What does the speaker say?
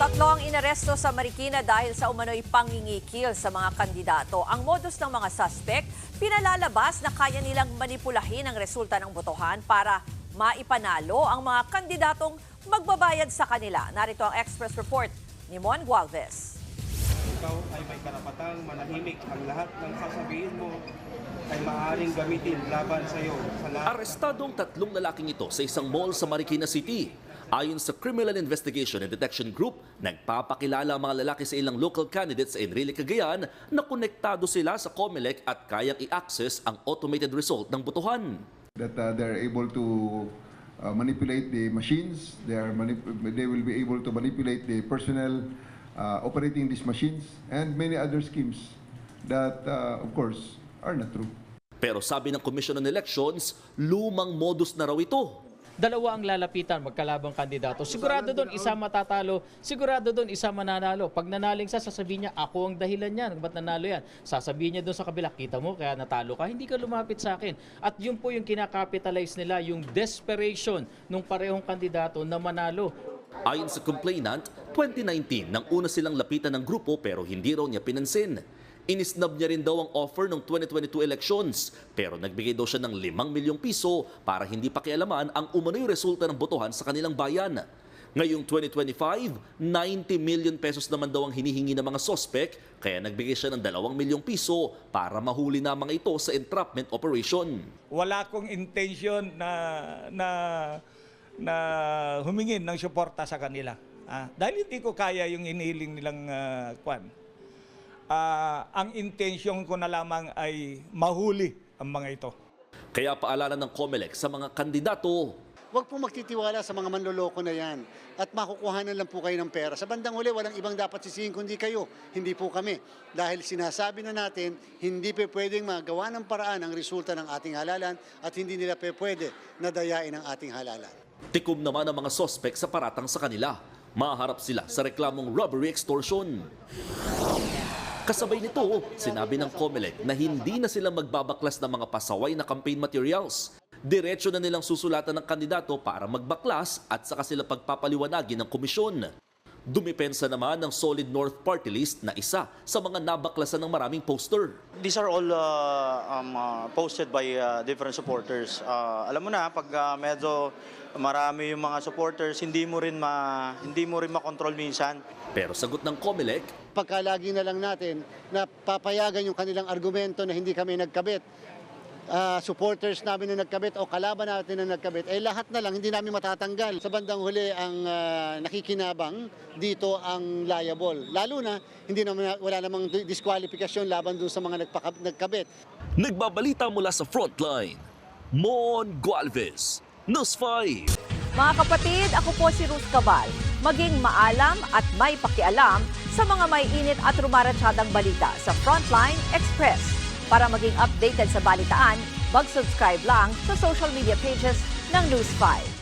Tatlo ang inaresto sa Marikina dahil sa umano'y pangingikil sa mga kandidato. Ang modus ng mga suspect, pinalalabas na kaya nilang manipulahin ang resulta ng botohan para maipanalo ang mga kandidatong magbabayad sa kanila. Narito ang Express Report ni Mon Gualvez. Ikaw ay may karapatang manahimik. Ang lahat ng sasabihin mo ay maaaring gamitin laban sa iyo sa lahat. Arestadong tatlong lalaking ito sa isang mall sa Marikina City. Ayon sa Criminal Investigation and Detection Group, nagpapakilala ang mga lalaki sa ilang local candidates sa Enrile Cagayan na konektado sila sa COMELEC at kayang i-access ang automated result ng botohan. that uh, they're able to uh, manipulate the machines. They are manip- they will be able to manipulate the personnel uh, operating these machines and many other schemes that, uh, of course, are not true. Pero sabi ng Commission on Elections, lumang modus na raw ito. Dalawa ang lalapitan, magkalabang kandidato. Sigurado doon isa matatalo, sigurado doon isa mananalo. Pag nanaling siya, sasabihin niya, ako ang dahilan niyan. Ba't nanalo yan? Sasabihin niya doon sa kabila, kita mo, kaya natalo ka, hindi ka lumapit sa akin. At yun po yung kinakapitalize nila, yung desperation ng parehong kandidato na manalo. Ayon sa complainant, 2019 nang una silang lapitan ng grupo pero hindi raw niya pinansin. Inisnab niya rin daw ang offer ng 2022 elections pero nagbigay daw siya ng 5 milyong piso para hindi pakialaman ang umano'y resulta ng botohan sa kanilang bayan. Ngayong 2025, 90 million pesos naman daw ang hinihingi ng mga sospek kaya nagbigay siya ng 2 milyong piso para mahuli na mga ito sa entrapment operation. wala akong intention na na na humingin ng suporta sa kanila. Ah, dahil hindi ko kaya yung inihiling nilang ah, kwan. Ah, ang intention ko na lamang ay mahuli ang mga ito. Kaya paalala ng COMELEC sa mga kandidato, Huwag po magtitiwala sa mga manloloko na yan at makukuhanan lang po kayo ng pera. Sa bandang huli, walang ibang dapat sisihin kundi kayo, hindi po kami. Dahil sinasabi na natin, hindi pa pwedeng magawa ng paraan ang resulta ng ating halalan at hindi nila pa pwede na dayain ang ating halalan. Tikom naman ang mga sospek sa paratang sa kanila. Maharap sila sa reklamong robbery extortion. Kasabay nito, sinabi ng COMELEC na hindi na sila magbabaklas ng mga pasaway na campaign materials. Diretso na nilang susulatan ng kandidato para magbaklas at saka sila pagpapaliwanagin ng komisyon. Dumipensa naman ng Solid North Party List na isa sa mga nabaklasan ng maraming poster. These are all uh, um, uh, posted by uh, different supporters. Uh, alam mo na, pag uh, medyo marami yung mga supporters, hindi mo rin ma hindi mo rin makontrol minsan. Pero sagot ng COMELEC, Pagkalagi na lang natin na papayagan yung kanilang argumento na hindi kami nagkabit, ah, supporters namin na nagkabit o kalaban natin na nagkabit, eh lahat na lang hindi namin matatanggal. Sa bandang huli ang ah, nakikinabang dito ang liable. Lalo na hindi naman wala namang disqualification laban dun sa mga nagpaka- nagkabit. nagbabalita mula sa frontline. Mon Gualvez, News 5. Mga kapatid, ako po si Ruth Cabal. Maging maalam at may pakialam sa mga may init at rumaratsadang balita sa Frontline Express. Para maging updated sa balitaan, mag-subscribe lang sa social media pages ng News 5.